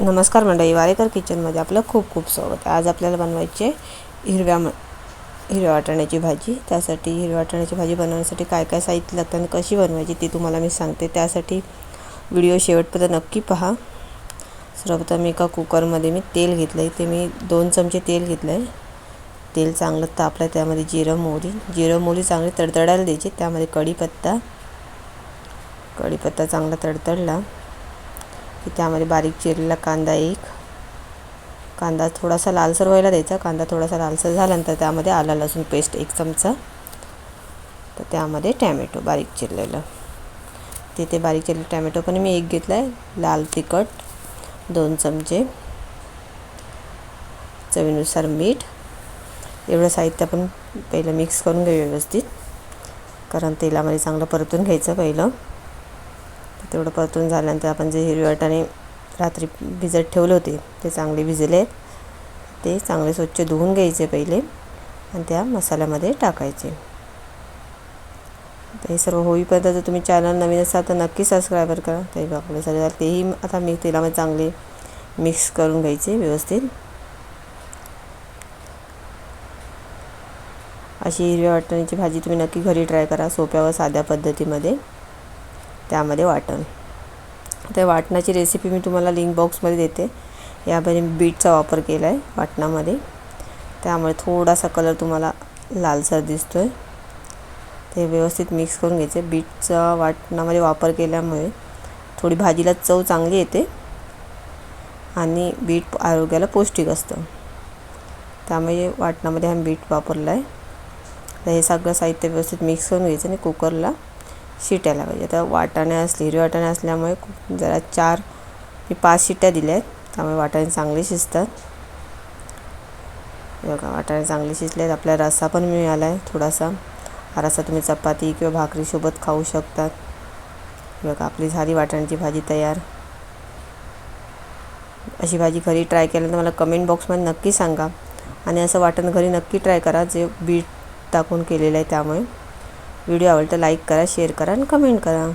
नमस्कार मंडळी वारेकर किचनमध्ये आपलं खूप खूप स्वागत आहे. आज आपल्याला बनवायची हिरव्या म हिरव्या वाटाण्याची भाजी. त्यासाठी हिरव्या वाटाण्याची भाजी बनवण्यासाठी काय काय साहित्य लागतं आणि कशी बनवायची ती तुम्हाला मी सांगते. त्यासाठी व्हिडिओ शेवटपर्यंत नक्की पहा. सर्वप्रथम एका कुकरमध्ये मी तेल घेतलं आहे ते मी दोन चमचे तेल घेतलं आहे तेल चांगलं तापलं त्यामध्ये जिरं मोहरी. जिरं मोहरी चांगली तडतडायला द्यायची. त्यामध्ये कढीपत्ता. कढीपत्ता चांगला तडतडला. की त्यामध्ये बारीक चिरलेला कांदा एक. कांदा थोडासा लालसर व्हायला द्यायचा. कांदा थोडासा लालसर झाल्यानंतर त्यामध्ये आला लसूण पेस्ट एक चमचा. तर त्यामध्ये टॅमॅटो बारीक चिरलेलं. तिथे बारीक चिरलेलं टॅमॅटो पण मी एक घेतला आहे लाल तिखट दोन चमचे. चवीनुसार मीठ. एवढं साहित्य आपण पहिलं मिक्स करून घेऊ व्यवस्थित. कारण तेलामध्ये चांगलं परतून घ्यायचं पहिलं. तेवढं परतून झाल्यानंतर आपण जे हिरवी वाटाणे रात्री भिजत ठेवले होते ते चांगले भिजले. आहेत ते चांगले स्वच्छ धुवून घ्यायचे पहिले आणि त्या मसाल्यामध्ये टाकायचे. हे सर्व होईपर्यंत जर तुम्ही चॅनल नवीन असाल तर नक्की सबस्क्रायबर करा. ते आपले सगळे तेही आता मी तेलामध्ये चांगले मिक्स करून घ्यायचे व्यवस्थित. अशी हिरव्या वाटण्याची भाजी तुम्ही नक्की घरी ट्राय करा सोप्या व साध्या पद्धतीमध्ये. त्यामध्ये वाटण. त्या वाटणाची रेसिपी मी तुम्हाला लिंक बॉक्समध्ये देते. यामध्ये मी बीटचा वापर केला आहे वाटणामध्ये. त्यामुळे थोडासा कलर तुम्हाला लालसर दिसतो आहे ते व्यवस्थित मिक्स करून घ्यायचे. बीटचा वाटणामध्ये वापर केल्यामुळे थोडी भाजीला चव चांगली येते आणि बीट आरोग्याला पौष्टिक असतं. त्यामुळे वाटणामध्ये आम्ही बीट वापरला आहे तर हे सगळं साहित्य व्यवस्थित मिक्स करून घ्यायचं आणि कुकरला शिट्याला पाहिजे. आता वाटाणे असले हिरवे वाटाणे असल्यामुळे जरा चार मी पाच शिट्या दिल्या आहेत त्यामुळे वाटाणे चांगले शिजतात. बघा वाटाणे चांगले शिजले आहेत आपल्या रस्सा पण मिळाला आहे थोडासा. हा रस्सा तुम्ही चपाती किंवा भाकरीसोबत खाऊ शकतात बघा आपली झाली वाटाण्याची भाजी तयार. अशी भाजी घरी ट्राय केल्यानंतर मला कमेंट बॉक्समध्ये नक्की सांगा. आणि असं वाटण घरी नक्की ट्राय करा. जे बीट टाकून केलेलं आहे त्यामुळे. व्हिडिओ आवडलं लाईक करा शेअर करा आणि कमेंट करा.